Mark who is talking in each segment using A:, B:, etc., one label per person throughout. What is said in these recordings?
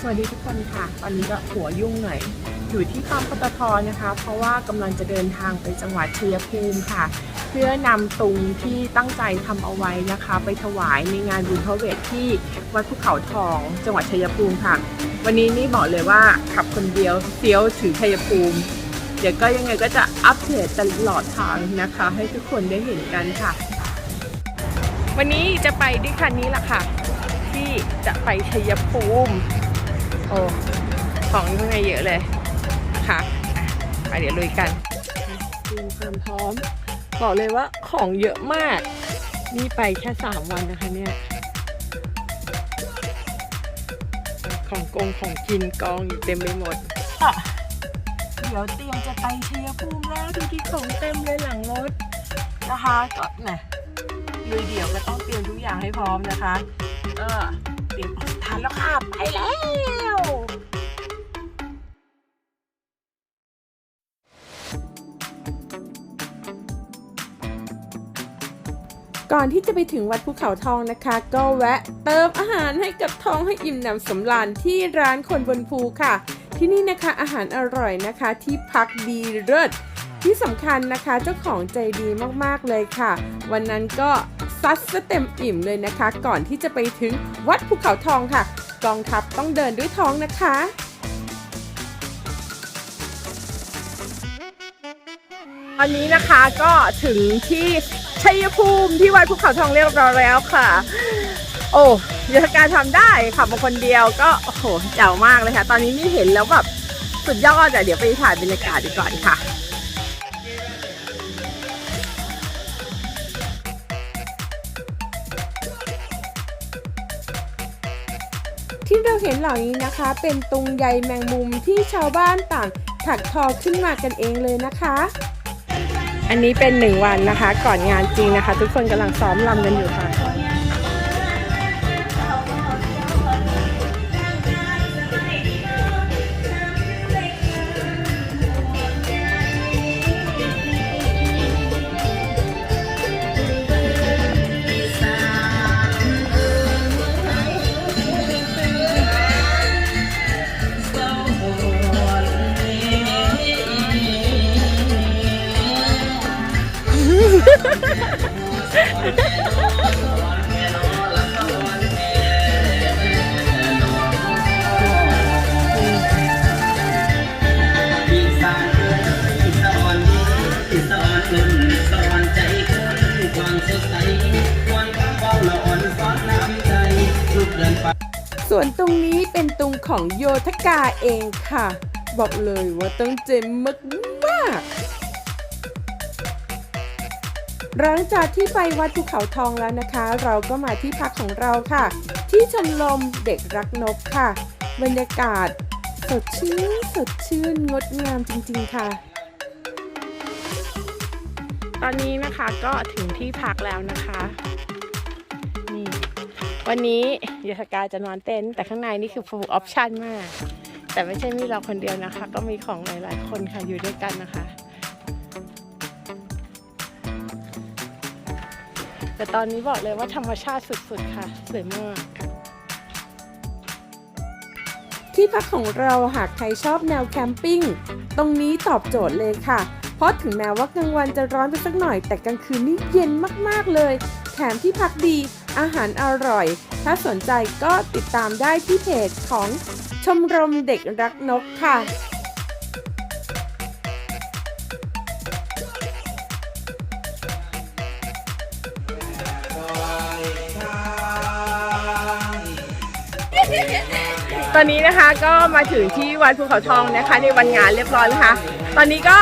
A: สวัสดีทุกคนค่ะ ตอนนี้ก็หัวยุ่งหน่อย อยู่ที่ปั๊มปตทนะคะ เพราะว่ากำลังจะเดินทางไปจังหวัดชัยภูมิค่ะ เพื่อนำตุงที่ตั้งใจทำเอาไว้นะคะ ไปถวายในงานบุญพระเวทที่วัดภูเขาทอง จังหวัดชัยภูมิค่ะ วันนี้นี่บอกเลยว่าขับคนเดียวเซียวถึงชัยภูมิ เดี๋ยวก็ยังไงก็จะอัปเดตตลอดทางนะคะ ให้ทุกคนได้เห็นกันค่ะ วันนี้จะไปด้วยคันนี้แหละค่ะ ที่จะไปชัยภูมิ ของอยู่ข้างในเยอะเลยนะคะอะไปเดี๋ยวลุยกันเตรียมความพร้อม บอกเลยว่าของเยอะมาก นี่ไปแค่ 3 วันนะคะเนี่ย ของกงของกินกองอยู่เต็มไปหมดอะเดี๋ยวเตรียมจะไปชัยภูมิแล้วดูที่ของเต็มเลยหลังรถนะคะก็นะลุยเดี่ยวก็ต้องเตรียมทุกอย่างให้พร้อมนะคะ เออเตรียมออกทานแล้วค่ะ ไปแล้ว ก่อนที่จะไปถึงวัดภูเขาทองนะคะ ก็แวะเติมอาหารให้กับท้องให้อิ่มหนำสำราญที่ร้านคนบนภูค่ะ ที่นี่นะคะอาหารอร่อยนะคะที่พักดีเลิศที่สำคัญนะคะเจ้าของใจดีมากๆเลยค่ะ วันนั้นก็ซัดซะเต็มอิ่มเลยนะคะ ก่อนที่จะไปถึงวัดภูเขาทองค่ะ กองทัพต้องเดินด้วยท้องนะคะตอนนี้นะคะก็ถึงที่ ชัยภูมิที่วัดภูเขาทองเรียบร้อยแล้วค่ะ โอ้ยุทธการทำได้ขับมาคนเดียวก็โอ้โหเจ๋วมากเลยค่ะ ตอนนี้นี่เห็นแล้วแบบสุดยอดแต่เดี๋ยวไปถ่ายบรรยากาศดีก่อนค่ะที่เราเห็นเหล่านี้นะคะ เป็นตุงใยแมงมุมที่ชาวบ้านต่างถักทอขึ้นมากันเองเลยนะคะ อันนี้เป็นหนึ่งวันนะคะ ก่อนงานจริงนะคะ ทุกคนกำลังซ้อมรำกันอยู่ค่ะ
B: ส่วน
A: ตรงนี้เป็นตุงของโยธกาเองค่ะ บอกเลยว่าต้องเจ๋งมากมากหลังจากที่ไปวัดภูเขาทองแล้วนะคะ เราก็มาที่พักของเราค่ะ ที่ชมรมเด็กรักนกค่ะ บรรยากาศ สดชื่นสดชื่นงดงามจริงๆค่ะ ตอนนี้นะคะก็ถึงที่พักแล้วนะคะ วันนี้ยศกาจะนอนเต็นท์แต่ข้างในนี่คือ full option มาก แต่ไม่ใช่มีเราคนเดียวนะคะ ก็มีของหลายๆ คนค่ะอยู่ด้วยกันนะคะ แต่ตอนนี้บอกเลยว่าธรรมชาติสุดๆค่ะสวยมากที่พักของเราหากใครชอบแนวแคมปิ้ง ตรงนี้ตอบโจทย์เลยค่ะ เพราะถึงแม้ว่ากลางวันจะร้อนไปสักหน่อย แต่กลางคืนนี่เย็นมากๆเลย แถมที่พักดี อาหารอร่อย ถ้าสนใจก็ติดตามได้ที่เพจของชมรมเด็กรักนกค่ะตอนนี้นะคะก็มาถึงที่วัดภูเขาทองนะคะ ในวันงานเรียบร้อยแล้วค่ะตอนนี้ก็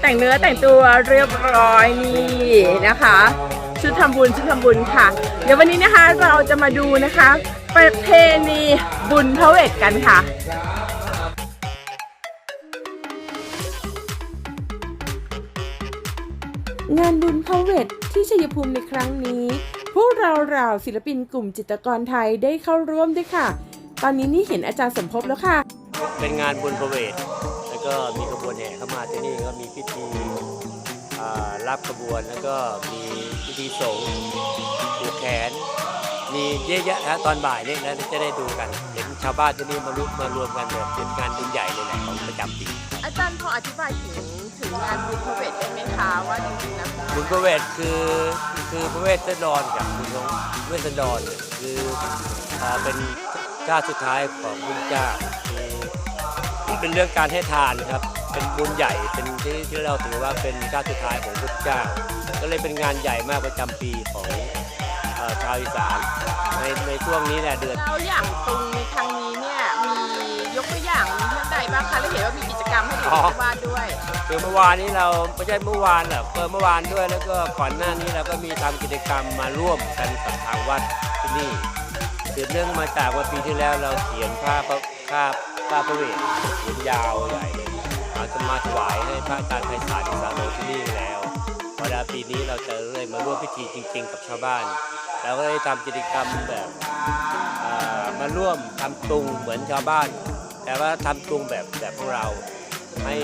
A: แต่งเนื้อแต่งตัวเรียบร้อยนี่นะคะ ชุดทำบุญชุดทำบุญค่ะ เดี๋ยววันนี้นะคะเราจะมาดูนะคะประเพณีบุญพระเวทกันค่ะงานบุญพระเวทที่ชัยภูมิในครั้งนี้ พวกเราเหล่าศิลปินกลุ่มจิตรกรไทยได้เข้าร่วมด้วยค่ะ ตอนนี้นี่เห็นอาจารย์สมภพแล้วค่ะ
C: เป็นงานบุญประเวทแล้วก็มีขบวนแห่เข้ามาที่นี่ก็มีพิธีอ่า รับขบวนแล้วก็มีพิธีสงฆ์ผูกแขน มีเยอะแยะนะตอนบ่ายนี่นะจะได้ดูกันเห็น
D: ชาวบ้านที่นี่มารวมมารวมกันแบบเป็นงานบุญใหญ่เลยแหละของประจำปี
A: อาจารย์พออธิบายถึงถึงงานบุญพระเวทได้ไหมคะว่าจริงๆแล้ว
D: บุญพระเวทคือคือพระเวทสันดรกับบุญของเวทสันดรเนี่ยคืออ่าเป็นชาติสุดท้ายของพุทธเจ้าคือมันเป็นเรื่องการให้ทานครับ เป็นบุญใหญ่เป็นที่ที่เราถือว่าเป็นชาติสุดท้ายของพุทธเจ้า ก็เลยเป็นงานใหญ่มากประจำปีของเอ่อชาวอีสานในในช่วงนี้แหละเดือน
A: แล้วอย่างตุงในครั้งนี้เนี่ยมียกตัวอย่างมีท่านใดบ้างคะแล้วเห็นว่ามีกิจกรรมให้เด็ก
D: อ๋อ
A: ที่บ้านด้วย
D: คือเมื่อวานนี้เราไม่ใช่เมื่อวานหรอกเออเมื่อวานด้วยแล้วก็ก่อนหน้านี้เราก็มีทำกิจกรรมมาร่วมกันกับทางวัดที่นี่สืบเนื่องมาจากว่าปีที่แล้วเราเขียนผ้าพระผ้าผ้าพระเวทเขียนยาวใหญ่เราจะมาถวายให้พระอาจารย์ไพศาลสาโรที่นี่แล้วพอดาปีนี้เราจะเลยมาร่วมพิธีจริง ๆ กับชาวบ้านเราก็เลยทำกิจกรรมแบบมาร่วมทำตุงเหมือนชาวบ้าน แต่ว่าทำตุงแบบแบบพวกเราให้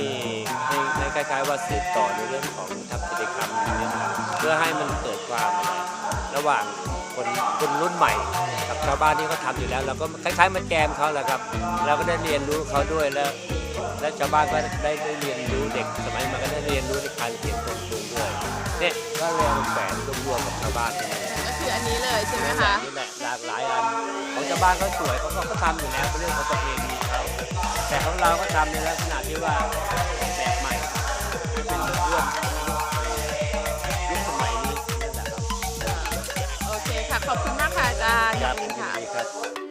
D: ให้ให้คล้าย ๆ ว่าสืบต่อในเรื่องของทำกิจกรรมนี้เพื่อให้มันเกิดความอะไรระหว่างคนคนรุ่นใหม่กับชาวบ้านที่เขาทำอยู่แล้วเราก็คล้ายๆมาแกมเขาแหละครับ เราก็ได้เรียนรู้เขาด้วยแล้ว และชาวบ้านก็ได้ได้เรียนรู้เด็กสมัยใหมันก็ได้เรียนรู้ในการเขียนตรงตุงด้วยเนี่ยก็เลยเอามาแฝงรวมๆกับชาวบ้านนี่
A: ก็คืออันนี้เลยใช่ไหม
D: นี่แห
A: คะ
D: ละนี่แหละหลากหลายอันของชาวบ้านเขาสวยเขาก็ทำอยู่แล้วเป็นเรื่องของประเพณีเขาแต่ของเราก็ทำในลักษณะที่ว่าแบบใหม่เป็นเรื่องยุคสมัยนี้นั่นแหละครับ
A: โอเคค่ะขอบคุณมากค่ะอาจารย์
D: ครับ
A: ขอบคุณค่ะ
D: ดีครับ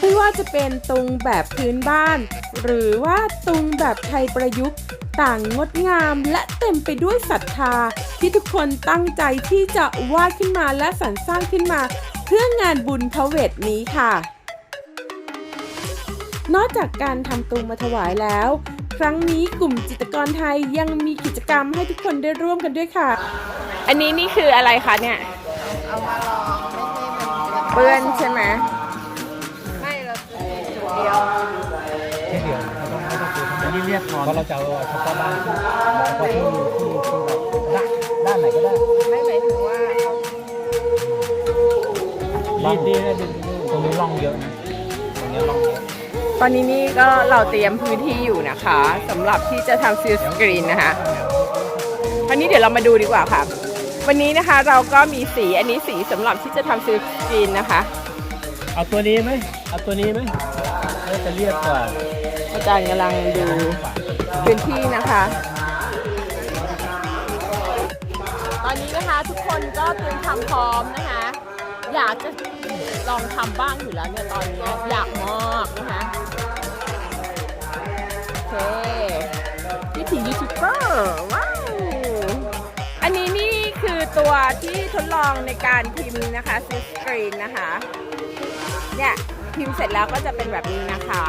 E: ไม่ว่าจะเป็นตุงแบบพื้นบ้าน หรือว่าตุงแบบไทยประยุกต์ ต่างงดงามและเต็มไปด้วยศรัทธา ที่ทุกคนตั้งใจที่จะวาดขึ้นมาและสรรสร้างขึ้นมา เพื่องานบุญพระเวทนี้ค่ะ นอกจากการทำตุงมาถวายแล้ว ครั้งนี้กลุ่มจิตรกรไทยยังมีกิจกรรมให้ทุกคนได้ร่วมกันด้วยค่ะ
A: อันนี้นี่คืออะไรคะเนี่ย
F: เอามาลองไม่ใช่มัน
A: เปื้อนใช่ไหม
F: ไม่เราจะมี จุดเดียว
G: แค่เดียวไม่ต้องไม่ต้องซื้ออันนี้เรียกนอนเพราะเราจะเอาเฉพาะบ้านที่เฉพาะที่ที่ที่แบบด้านด้านไหนก็ได้
F: ไม่หมายถึงว่าเขา
G: ร่องดีนะดูตรงนี้ร่องเยอะนะตรงนี้ร่องเยอะ
A: ตอนนี้นี่ก็เราเตรียมพื้นที่อยู่นะคะสำหรับที่จะทำซิลสกรีนนะคะวันนี้เดี๋ยวเรามาดูดีกว่าค่ะ วันนี้นะคะเราก็มีสีอันนี้สีสำหรับที่จะทำซิลสกรีนนะคะ
G: เอาตัวนี้ไหมเอาตัวนี้ไหม น่าจะเรียบกว่า
A: อาจารย์กำลังดูพื้นที่นะคะ ตอนนี้นะคะทุกคนก็เตรียมทำพร้อมนะคะ อยากจะลองทำบ้างอยู่แล้วเนี่ยตอนนี้อยากมากนะคะโอเคพี่ถียูทูบเบอร์ว้าวอันนี้นี่คือตัวที่ทดลองในการพิมพ์นะคะสกรีนนะคะ เนี่ย พิมพ์เสร็จแล้วก็จะเป็นแบบนี้นะคะ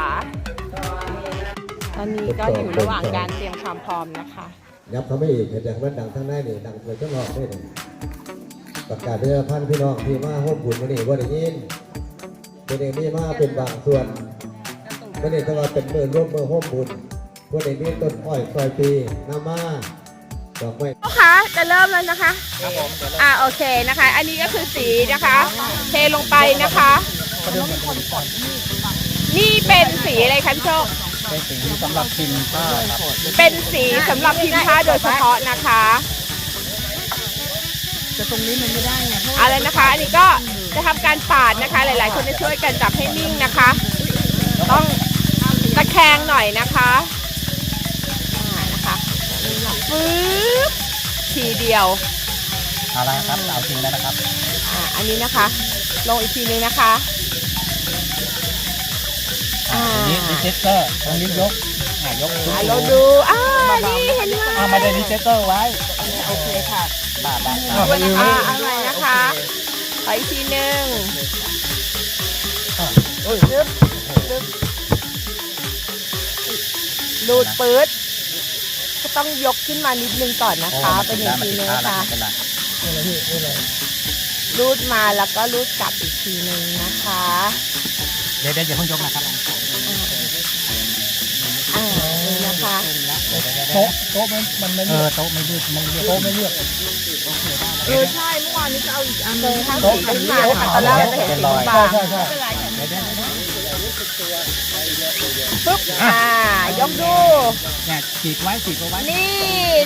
A: ตอนนี้ก็อยู่ระหว่างการเตรียมความพร้อมนะคะ
H: ยับเขาไม่อีกเห็นอย่างว่าดังทั้งในนี่ดังเกิดข้างนอกได้เลยประกาศเดือพันพี่น้องที่มาห้มบุญมานี่ว่าได้ยินเป็นเองนี่มาเป็นบางส่วนไม่ได้แต่ว่าเป็นเมื่อร่วมเมื่อห้มบุญว่าได้มีต้นอ้อยซอยปีน้ำมาดอกไม้
A: ลูกค้าจะเริ่มแล้วนะคะอ่าโอเคนะคะ อันนี้ก็คือสีนะคะ เทลงไปนะคะ นี่เป็นสีอะไรคะพี่โชค
G: เป็นสีสำหรับพิมพ์ผ้าครับ
A: เป็นสีสำหรับพิมพ์ผ้าโดยเฉพาะนะคะ
F: จะตรงนี้มันไม่ได้ไงเพราะว่า
A: เอาเลยนะคะ อันนี้ก็จะทำการปาดนะคะ หลาย ๆ คนจะช่วยกันจับให้นิ่งนะคะ ต้องตะแคงหน่อยนะคะอ่านะคะปึ๊บทีเดียว
G: เอาละครับเอาจริงแล้วนะครับ
A: อ่าอันนี้นะคะ ลงอีกทีนึงนะคะ อ่า
G: อันนี้รีเจสเตอร์ตรงนี้ยกอ่ายก
A: อ่าเราดูอ่านี่เห็นไหม
G: อ่ามาได้รีเจสเตอร์ไว้
A: โอเคค่ะ
G: บาบา
A: ด้วยนะคะเอะไรนะคะขออีกทีหนึ่งลึบลึบดูดปื๊ดก็ต้องยกขึ้นมานิดนึงก่อนนะคะ เป็นอีกทีนึงนะคะ
G: เป็นไร
A: รูดมาแล้วก็รูดกลับอีกทีนึงนะคะ
G: เดี๋ยวเดี๋ยวอย่าเพิ่งยกนะครับ
A: อ่านี่นะคะ
G: โต๊ะโต๊ะมันมันไม่เออโต๊ะไม่เลือกมันโต๊ะไม่เลือก
F: เออใช่เมื่อวานนี้จะเอาอีกอัน
A: เลยข้างสีขึ้นมาค่ะตอนแรกเราจะเห็นสีบาง
G: ใช่ใช่
A: อ่ายกดู
G: เนี่ยฉีกไว้ฉีกเอาไว้
A: นี่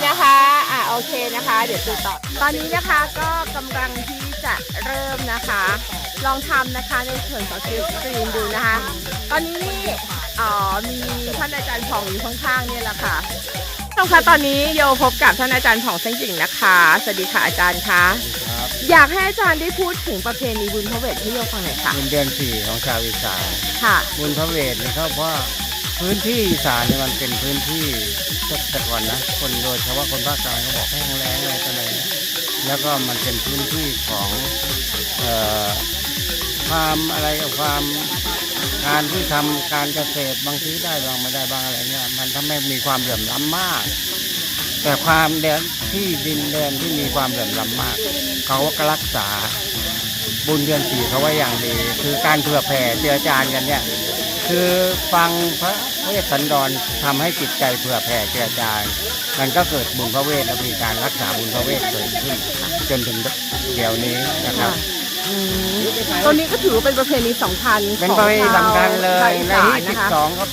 A: นะคะ อะโอเคนะคะ เดี๋ยวดูต่อ ตอนนี้นะคะก็กำลังที่จะเริ่มนะคะ ลองทำนะคะในส่วนของคิวสกรีนดูนะคะ ตอนนี้นี่อ๋อมีท่านอาจารย์ผ่องอยู่ข้างๆเนี่ยแหละค่ะท่านคะตอนนี้โยพบกับท่านอาจารย์ผ่องเส้นจริงนะคะ สวัสดีค่ะอาจารย์คะ
C: ครับ
A: อยากให้อาจารย์ได้พูดถึงประเพณีบุญพระเวทให้โยฟังหน่อยค่ะ
C: บุญเดือนสี่ของชาวอีสาน
A: ค่ะ
C: บุญพระเวทนี่เขาเพราะว่าพื้นที่อีสานเนี่ยมันเป็นพื้นที่แต่ก่อนนะ คนโดยเฉพาะคนภาคกลางเขาบอกแห้งแล้งอะไรต่ออะไรนะแล้วก็มันเป็นพื้นที่ของเอ่อ ความอะไรกับความการที่ทำการเกษตรบางทีได้บางไม่ได้บางอะไรเนี่ยมันทำให้มีความเหลื่อมล้ำมาก แต่ความเดนที่ดินแดนที่มีความเหลื่อมล้ำมาก เขาก็รักษาบุญเดือนสี่เขาไว้อย่างดี คือการเผื่อแผ่เจือจานกันเนี่ยคือฟังพระเวสสันดรทำให้จิตใจเผื่อแผ่เจือจานมันก็เกิดบุญพระเวทและมีการรักษาบุญพระเวทเกิดขึ้น จนถึงเดี๋ยวนี้นะครับ
A: ตอนนี้ก็ถือว่าเป็นประเพณีสำคัญ
C: เป็น
A: ของ
C: ประเพณีสำคัญเลย
A: ชาวอี
C: ใน
A: สาน
C: ที่สิ
A: นะ
C: บ
A: คะ
C: สองก็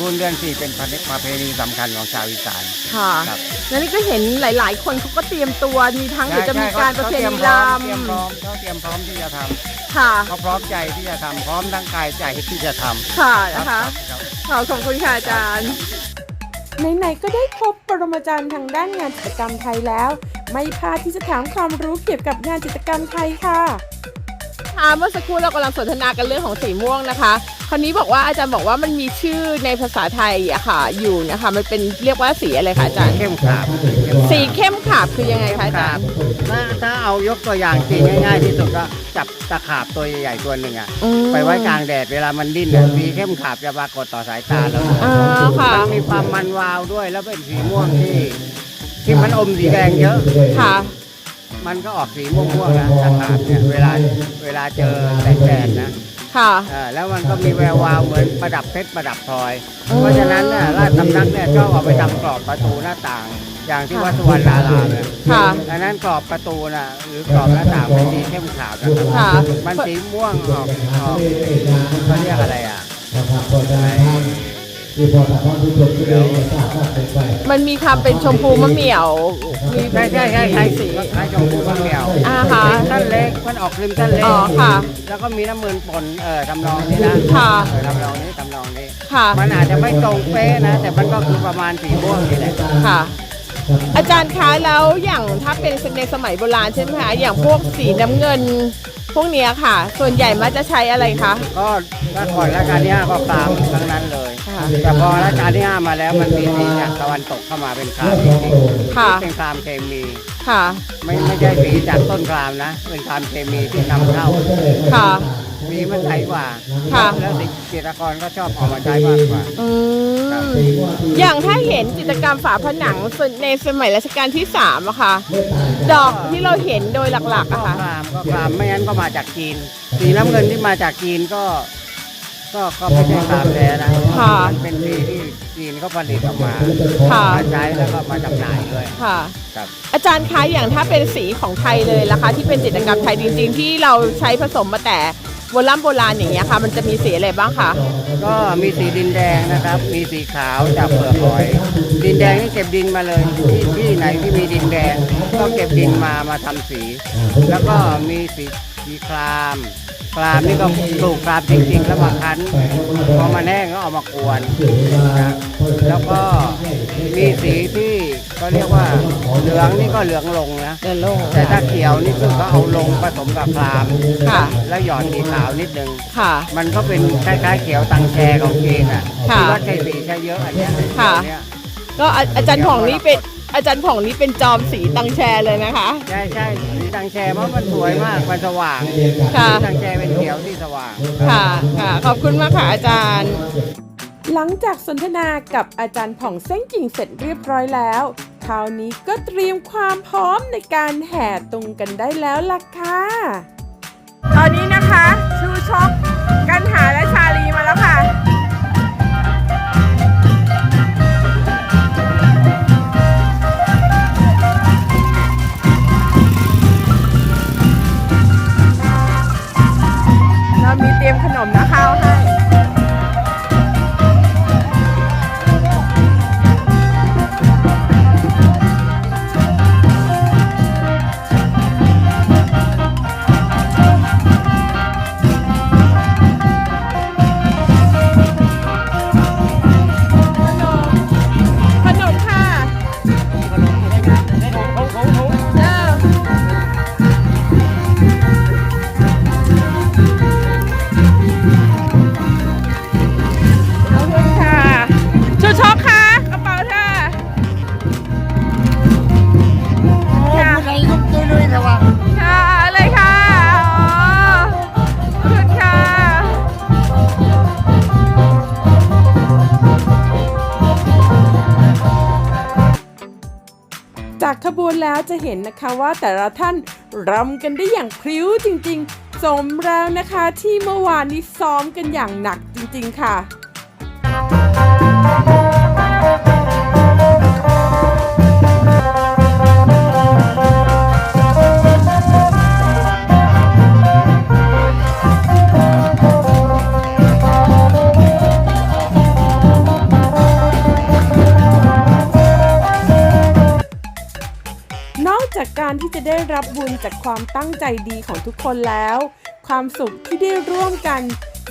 C: บุญเดือนสี่เป็นประเพณีสำคัญของชาวอีสาน
A: ค่ะ
C: ครับ
A: แล้วนี่ก็เห็นหลาย ๆ คนเขาก็เตรียมตัวมีทั้งเดี๋ยวจะมี
C: ใช่
A: การ
C: ใช่
A: ประเพ
C: ข
A: ณี
C: เต
A: ร
C: เตรียมพร้อมเขาเตรียมพร้อมที่จะทำ
A: ค่ะำ
C: เขาพร้อมใจที่จะทำพร้อมทั้งกายใจที่จะทำ
A: ค่ะ
C: รับ
A: นะคะ
C: รับ
A: ขอขอบคุณค่ะอาจารย์
E: ไหนๆก็ได้พบปรมาจารย์ทางด้านงานจิตรกรรมไทยแล้ว ไม่พลาดที่จะถามความรู้เกี่ยวกับงานจิตรกรรมไทยค่ะ
A: ค่ะเมื่อสักครู่เรากำลังสนทนากันเรื่องของสีม่วงนะคะคราวนี้บอกว่าอาจารย์บอกว่ามันมีชื่อในภาษาไทยอะค่ะ อยู่นะคะ มันเป็นเรียกว่าสีอะไรคะอาจารย์
C: เข้มขาบ
A: สีเข้มขาบคือยังไงคะอาจารย์
C: ถ้าถ้าเอายกตัวอย่างตีง่ายๆที่สุดก็จับตะขาบตัวใหญ่ๆตัวหนึ่งอะ
A: อืม
C: ไปไว้กลางแดดเวลามันดิ้นอะสีเข้มขาบจะปรากฏต่อสายตาเรา
A: อ่าค่ะ
C: มันมีความมันวาวด้วยแล้วเป็นสีม่วงที่ ที่มันอมสีแดงเยอะ
A: ค่ะ
C: มันก็ออกสีม่วงๆนะตะขาบเนี่ยเวลาเวลาเจอแสงแดดนะ
A: ค่ะ
C: เออแล้วมันก็มีแวววาวเหมือนประดับเพชรประดับพลอยเพราะฉะนั้นเนี่ยราชสำนักเนี่ยชอบเอาไปทำกรอบประตูหน้าต่าง อย่างที่วัดสุวรรณารามเนี่ย
A: ค่ะ
C: อันนั้นกรอบประตูน่ะหรือกรอบหน้าต่างเป็นสีเข้มขาวนะครับ
A: ค่ะ
C: มันสีม่วงออกออกเขาเรียกอะไรอะ
H: ที่พอแต่ควา มรู้สึกที่เลยทราบว่าเป็นไป
A: มันมีความเป็นชมพูมะเหมี่ยว มี
C: ใช่ใช่ใช่ใช่
A: สี
C: คล้ายชมพูมะเหมี่ยว
A: อ่าฮะ
C: ท่านเล็กมันออกริมท่านเล็ก
A: อ๋อค่ะ
C: แล้วก็มีน้ำมืนปนเออทำนองนี้นะ
A: ค่ะ
C: เออทำนองนี้ทำนองนี้
A: ค่ะ
C: มันอาจจะไม่ตรงเป๊ะนะ แต่มันก็คือประมาณสีม่วงนี่แหละ
A: ค่ะ อาจารย์คะแล้วอย่างถ้าเป็นในสมัยโบราณใช่ไหมคะอย่างพวกสีน้ำเงิน พวกเนี้ยค่ะ ส่วนใหญ่มักจะใช้อะไรคะ
C: ก็ถ้าก่อนรัชกาลที่ห้าก็ครามทั้งนั้นเลย
A: ค่ะ
C: แต่พอรัชกาลที่ห้ามาแล้วมันมีสีจากตะวันตกเข้ามาเป็นครามจริงๆ
A: ค่ะ
C: เป็นครามเคมี
A: ค่ะ
C: ไม่ไม่ใช่สีจากต้นครามนะ เป็นครามเคมีที่นำเข้า
A: ค่ะ
C: สีมันใสกว่า
A: ค่ะ
C: แล้วจิตรกรก็ชอบเออกมาใช้มากกว่า
A: อืมอย่างถ้าเห็นจิตรกรรมฝาผนังส่วนในสมัยรัชกาลที่สามอะค่ะ ดอกที่เราเห็นโดยหลักๆ
C: ก็
A: อะ
C: ค
A: ค่ะ
C: รามก็ครามไม่งั้นก็มาจากจีน สีน้ำเงินที่มาจากจีนก็ ก็ก็ไม่ใช่ครามแท้นะ
A: ค่ะ
C: มันเป็นสีที่จีนเขาผลิตออกมา
A: ค่ะ
C: มาใช้แล้วก็มาจำหน่ายด้วย
A: ค่ะ
C: ครับ
A: อาจารย์คะอย่างถ้าเป็นสีของไทยเลยล่ะคะ ที่เป็นจิตรกรรมไทยจริงๆ ที่เราใช้ผสมมาแต่โบราณโบราณอย่างเงี้ยค่ะ มันจะมีสีอะไรบ้างคะ
C: ก็มีสีดินแดงนะครับ มีสีขาวจากเปลือกหอย ดินแดงนี่เก็บดินมาเลยที่ที่ไหนที่มีดินแดง ก็เก็บดินมามาทำสี แล้วก็มีสีสีครามครามนี่ก็ปลูกครามจริงๆแล้วมาคั้นพอมันแห้งก็เอามากวนนะแล้วก็ มีสีที่ก็เรียกว่าเหลืองนี่ก็เหลืองลงนะ
A: เดินลง
C: แต่ถ้าเขียวนี่คือก็เอาลงผสมกับคราม
A: ค่ะ
C: แล้วหยอดสีขาวนิดนึง
A: ค่ะ
C: มันก็เป็นคล้ายๆเขียวตังแชของจีนอะ
A: ค่ะ
C: ที่ว่าใช้สีใช้เยอะอันเนี้ย
A: ค่ะ
C: อันเนี้ย
A: ก็อาอาจารย์ผ่องนี่เป็นอาจารย์ผ่องนี่เป็นจอมสีตังแชเลยนะคะ
C: ใช่ใช่สีตังแชเพราะมันสวยมากมันสว่าง
A: ค่ะ
C: สีตังแชเป็นเขียวที่สว่าง
A: ค่ะ ค่ะ ขอบคุณมากค่ะอาจารย์
E: หลังจากสนทนากับอาจารย์ผ่องเส้งจิงเสร็จเรียบร้อยแล้ว คราวนี้ก็เตรียมความพร้อมในการแห่ตุงกันได้แล้วล่ะค่ะ
A: ตอนนี้นะคะ ชูชกกันหาและชาลีมาแล้วค่ะ
E: จะเห็นนะคะว่าแต่ละท่านรำกันได้อย่างพริ้วจริงๆ สมแล้วนะคะที่เมื่อวานนี้ซ้อมกันอย่างหนักจริงๆค่ะ กากการที่จะได้รับบุญจากความตั้งใจดีของทุกคนแล้ว ความสุขที่ได้ร่วมกัน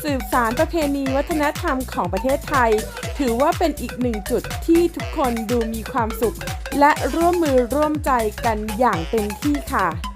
E: สืบสารประเพณีวัฒนธรรมของประเทศไทย ถือว่าเป็นอีกหนึ่งจุดที่ทุกคนดูมีความสุข และร่วมมือร่วมใจกันอย่างเต็มที่ค่ะ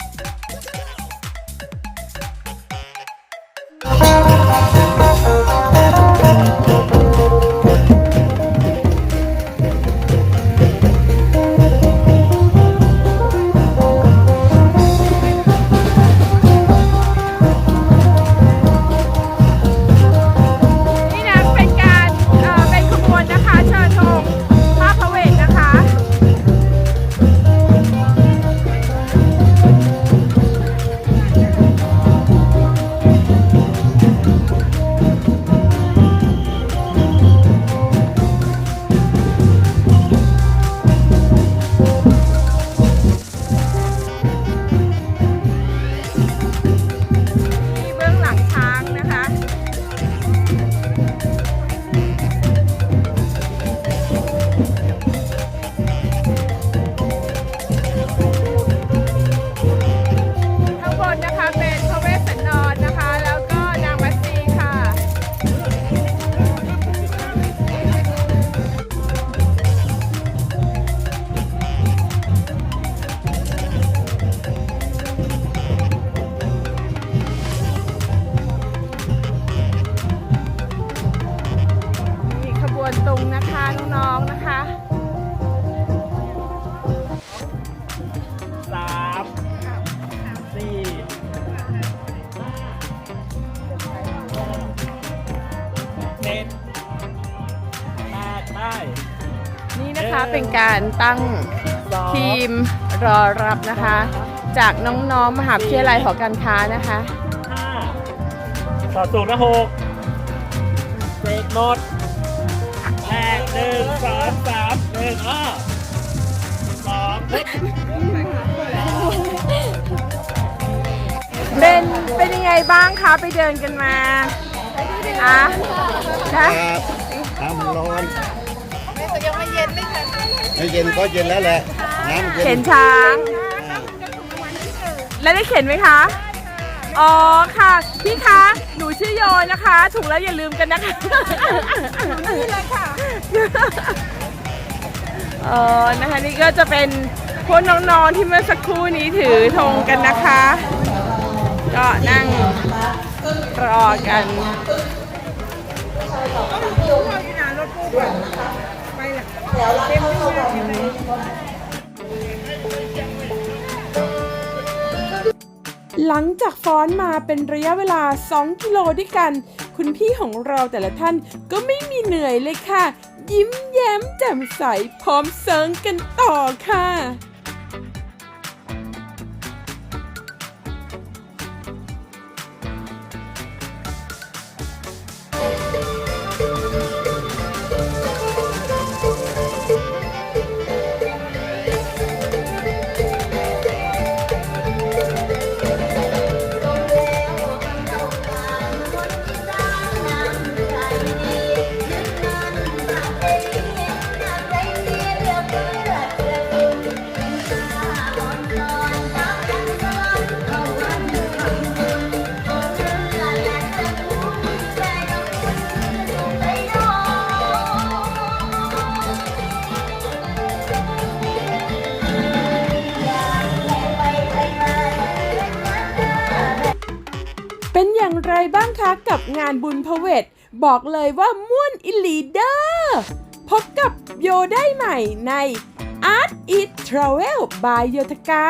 A: เป็นการตั้งทีมรอรับนะคะ จากน้องๆมหาวิทยาลัยหอการค้านะคะ
G: ห้าต่อสูงนะหกเบรกหมดแปดหนึ่งสองสามหนึ่งอ้อสอง
A: เป็นเป็นยังไงบ้างคะไปเดินกันมาอะนะ
I: น้ำร้อน ยังไม่เย็นไม่เย็นก็เย็นแล้วแหละน้ำเย็
A: เข็
I: น
A: นช้าง แล้วได้เข็นไหมคะ อ๋อค่ะ พี่คะ หนูชื่อโยนะคะ ถูกแล้วอย่าลืมกันนะคะนี่เลยค่ะเออนะคะนี่ก็จะเป็นพวกน้องๆที่เมื่อสักครู่นี้ถือธงกันนะคะ ก็นั่งรอกัน
E: หลังจากฟ้อนมาเป็นระยะเวลา 2 กิโลด้วยกัน คุณพี่ของเราแต่ละท่านก็ไม่มีเหนื่อยเลยค่ะ ยิ้มแย้มแจ่มใสพร้อมเซิงกันต่อค่ะานบุญพเวทบอกเลยว่าม่วนอิลีเดอร์พบกับโยได้ใหม่ใน Art It Travel by โยธกา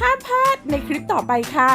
E: ห้ามพลาดในคลิปต่อไปค่ะ